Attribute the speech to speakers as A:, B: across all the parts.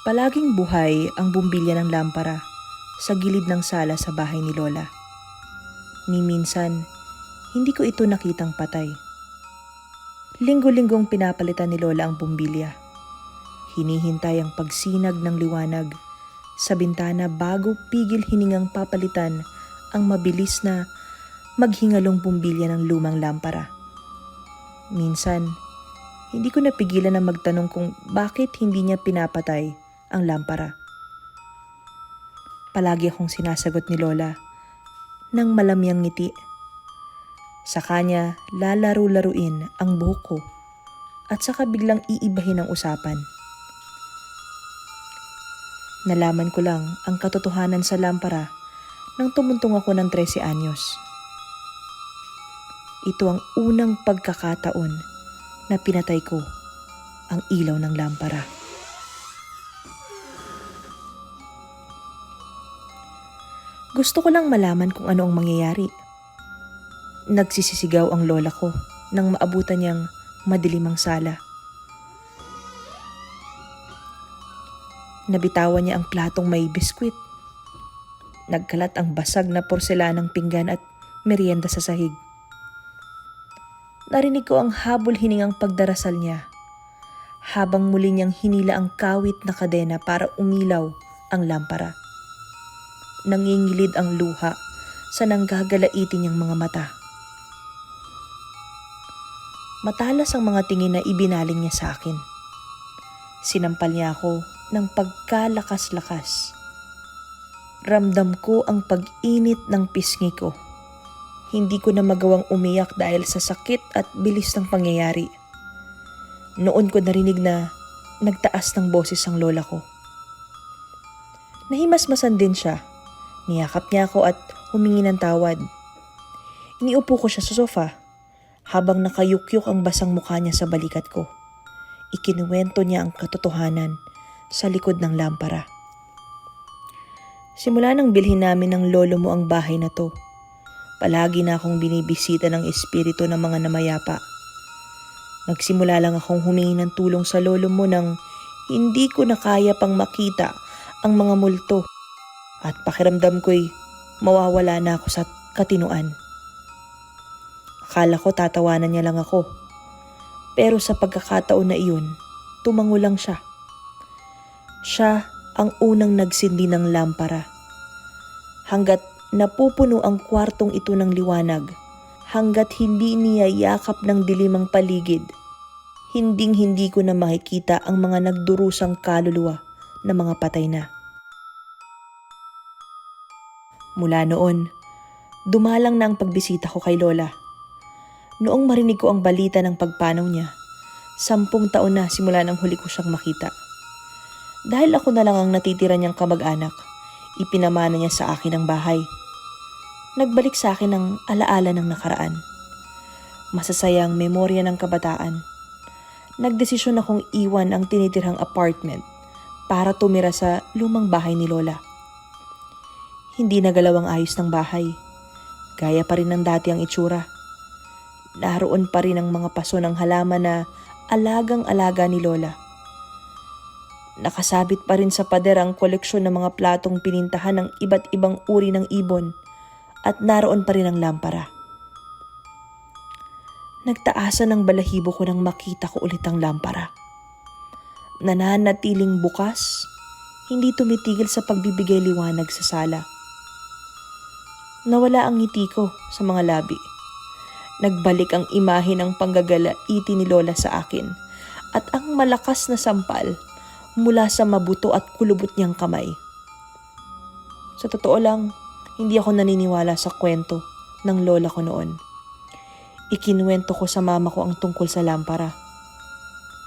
A: Palaging buhay ang bumbilya ng lampara sa gilid ng sala sa bahay ni Lola. Ni minsan, hindi ko ito nakitang patay. Linggo-linggong pinapalitan ni Lola ang bumbilya. Hinihintay ang pagsinag ng liwanag sa bintana bago pigil hiningang papalitan ang mabilis na maghingalong bumbilya ng lumang lampara. Minsan, hindi ko napigilan na magtanong kung bakit hindi niya pinapatay ang lampara. Palagi akong sinasagot ni Lola ng malamyang ngiti. Sa kanya, lalaro-laruin ang buhok ko at saka biglang iibahin ang usapan. Nalaman ko lang ang katotohanan sa lampara nang tumuntong ako ng 13 anyos. Ito ang unang pagkakataon na pinatay ko ang ilaw ng lampara. Gusto ko lang malaman kung ano ang mangyayari. Nagsisisigaw ang lola ko nang maabutan niyang madilim ang sala. Nabitawan niya ang platong may biskwit. Nagkalat ang basag na porselanang pinggan at merienda sa sahig. Narinig ko ang habol hiningang pagdarasal niya habang muli niyang hinila ang kawit na kadena para umilaw ang lampara. Nangingilid ang luha sa nanggagalaitin niyang mga mata. Matalas ang mga tingin na ibinaling niya sa akin. Sinampal niya ako ng pagkalakas-lakas. Ramdam ko ang pag-init ng pisngi ko. Hindi ko na magawang umiyak dahil sa sakit at bilis ng pangyayari. Noon ko narinig na nagtaas ng boses ang lola ko. Nahimasmasan din siya. Niyakap niya ako at humingi ng tawad. Iniupo ko siya sa sofa habang nakayukyuk ang basang mukha niya sa balikat ko. Ikinuwento niya ang katotohanan sa likod ng lampara. Simula nang bilhin namin ng lolo mo ang bahay na to, palagi na akong binibisita ng espiritu ng mga namayapa. Nagsimula lang akong humingi ng tulong sa lolo mo nang hindi ko na kaya pang makita ang mga multo at pakiramdam ko'y mawawala na ako sa katinuan. Akala ko tatawanan niya lang ako. Pero sa pagkakataon na iyon, tumango lang siya. Siya ang unang nagsindi ng lampara. Hanggat napupuno ang kwartong ito ng liwanag, hanggat hindi niya yakap ng dilimang paligid, hinding hindi ko na makikita ang mga nagdurusang kaluluwa na mga patay na. Mula noon, dumalang na ang pagbisita ko kay Lola. Noong marinig ko ang balita ng pagpanaw niya, sampung taon na simula nang huli ko siyang makita. Dahil ako na lang ang natitira niyang kamag-anak, ipinamana niya sa akin ang bahay. Nagbalik sa akin ang alaala ng nakaraan. Masasayang memorya ng kabataan. Nagdesisyon akong iwan ang tinitirhang apartment para tumira sa lumang bahay ni Lola. Hindi nagalaw ang ayos ng bahay. Gaya pa rin ng dati ang itsura. Naroon pa rin ang mga paso ng halaman na alagang-alaga ni Lola. Nakasabit pa rin sa pader ang koleksyon ng mga platong pinintahan ng iba't ibang uri ng ibon at naroon pa rin ang lampara. Nagtaasan ng balahibo ko nang makita ko ulit ang lampara. Nananatiling bukas, hindi tumitigil sa pagbibigay liwanag sa sala. Nawala ang ngiti ko sa mga labi. Nagbalik ang imahe ng panggagalaiti ni Lola sa akin at ang malakas na sampal mula sa mabuto at kulubot niyang kamay. Sa totoo lang, hindi ako naniniwala sa kwento ng lola ko noon. Ikinuwento ko sa mama ko ang tungkol sa lampara.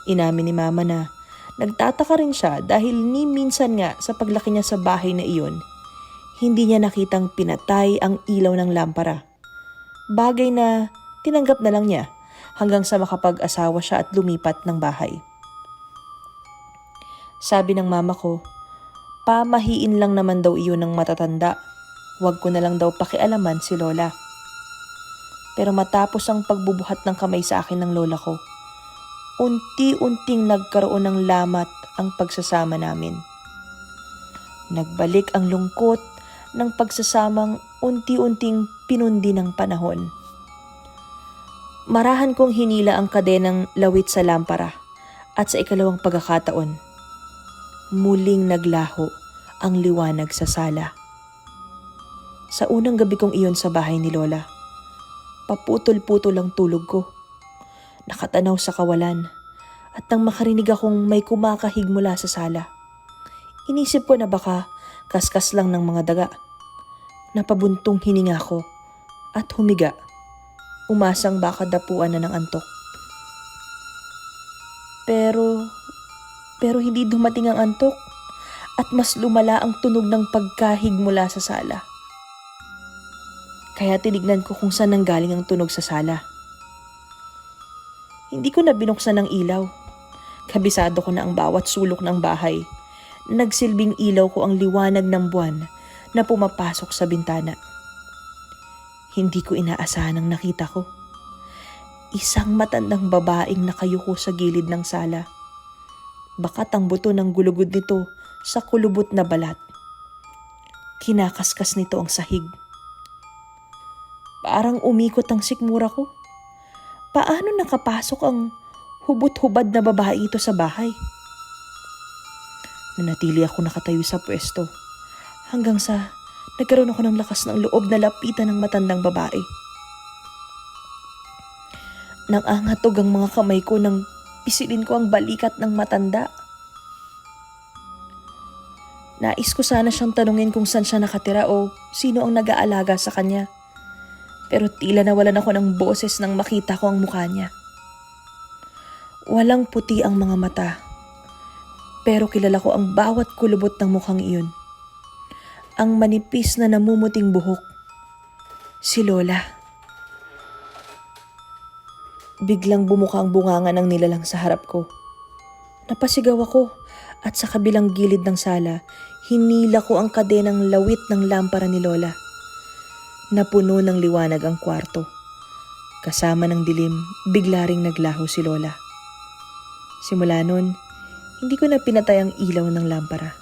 A: Inamin ni mama na nagtataka rin siya dahil ni minsan nga sa paglaki niya sa bahay na iyon, hindi niya nakitang pinatay ang ilaw ng lampara. Bagay na tinanggap na lang niya hanggang sa makapag-asawa siya at lumipat ng bahay. Sabi ng mama ko, pamahiin lang naman daw iyon ng matatanda. Huwag ko na lang daw pakialaman si Lola. Pero matapos ang pagbubuhat ng kamay sa akin ng lola ko, unti-unting nagkaroon ng lamat ang pagsasama namin. Nagbalik ang lungkot ng pagsasamang unti-unting pinundi ng panahon. Marahan kong hinila ang kadenang lawit sa lampara at sa ikalawang pagkakataon, muling naglaho ang liwanag sa sala. Sa unang gabi kong iyon sa bahay ni Lola, paputol-putol ang tulog ko. Nakatanaw sa kawalan at nang makarinig akong may kumakahig mula sa sala. Inisip ko na baka kaskas lang ng mga daga. Napabuntong hininga ko at humiga. Umasang baka dapuan na ng antok. Pero, pero hindi dumating ang antok at mas lumala ang tunog ng pagkahig mula sa sala. Kaya tinignan ko kung saan nanggaling ang tunog sa sala. Hindi ko na binuksan ng ilaw. Kabisado ko na ang bawat sulok ng bahay. Nagsilbing ilaw ko ang liwanag ng buwan na pumapasok sa bintana. Hindi ko inaasahan ang nakita ko. Isang matandang babaeng nakayuko sa gilid ng sala. Bakat ang buto ng gulugod nito sa kulubot na balat. Kinakaskas nito ang sahig. Parang umikot ang sikmura ko. Paano nakapasok ang hubot-hubad na babae ito sa bahay? Nanatili ako nakatayo sa pwesto hanggang sa nagkaroon ako ng lakas ng loob na lapitan ng matandang babae. Nang angatog ang mga kamay ko nang pisilin ko ang balikat ng matanda. Nais ko sana siyang tanungin kung saan siya nakatira o sino ang nag-aalaga sa kanya. Pero tila nawalan ako ng boses nang makita ko ang mukha niya. Walang puti ang mga mata. Pero kilala ko ang bawat kulubot ng mukhang iyon. Ang manipis na namumuting buhok. Si Lola. Biglang bumuka ang bunganga ng nilalang sa harap ko. Napasigaw ako at sa kabilang gilid ng sala, hinila ko ang kadenang lawit ng lampara ni Lola. Napuno ng liwanag ang kwarto. Kasama ng dilim, bigla ring naglaho si Lola. Simula nun, hindi ko na pinatay ang ilaw ng lampara.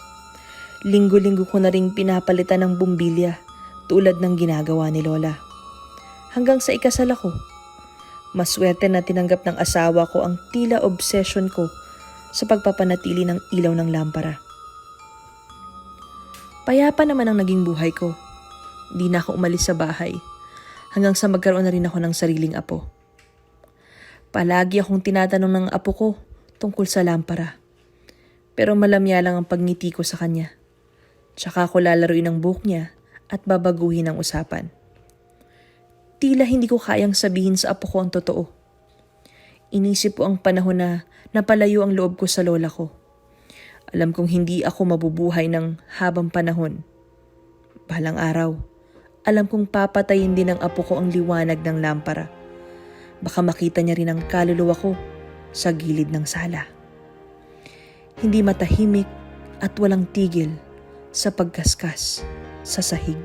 A: Linggo-linggo ko na ring pinapalitan ng bumbilya tulad ng ginagawa ni Lola. Hanggang sa ikasal ako, maswerte na tinanggap ng asawa ko ang tila obsession ko sa pagpapanatili ng ilaw ng lampara. Payapa naman ang naging buhay ko. Di na ako umalis sa bahay hanggang sa magkaroon na rin ako ng sariling apo. Palagi akong tinatanong ng apo ko tungkol sa lampara. Pero malamya lang ang pagngiti ko sa kanya. Tsaka ako lalaroin ang buhok niya at babaguhin ang usapan. Tila hindi ko kayang sabihin sa apo ko ang totoo. Inisip ko ang panahon na napalayo ang loob ko sa lola ko. Alam kong hindi ako mabubuhay ng habang panahon. Balang araw, alam kong papatayin din ng apo ko ang liwanag ng lampara. Baka makita niya rin ang kaluluwa ko sa gilid ng sala. Hindi matahimik at walang tigil sa pagkaskas sa sahig.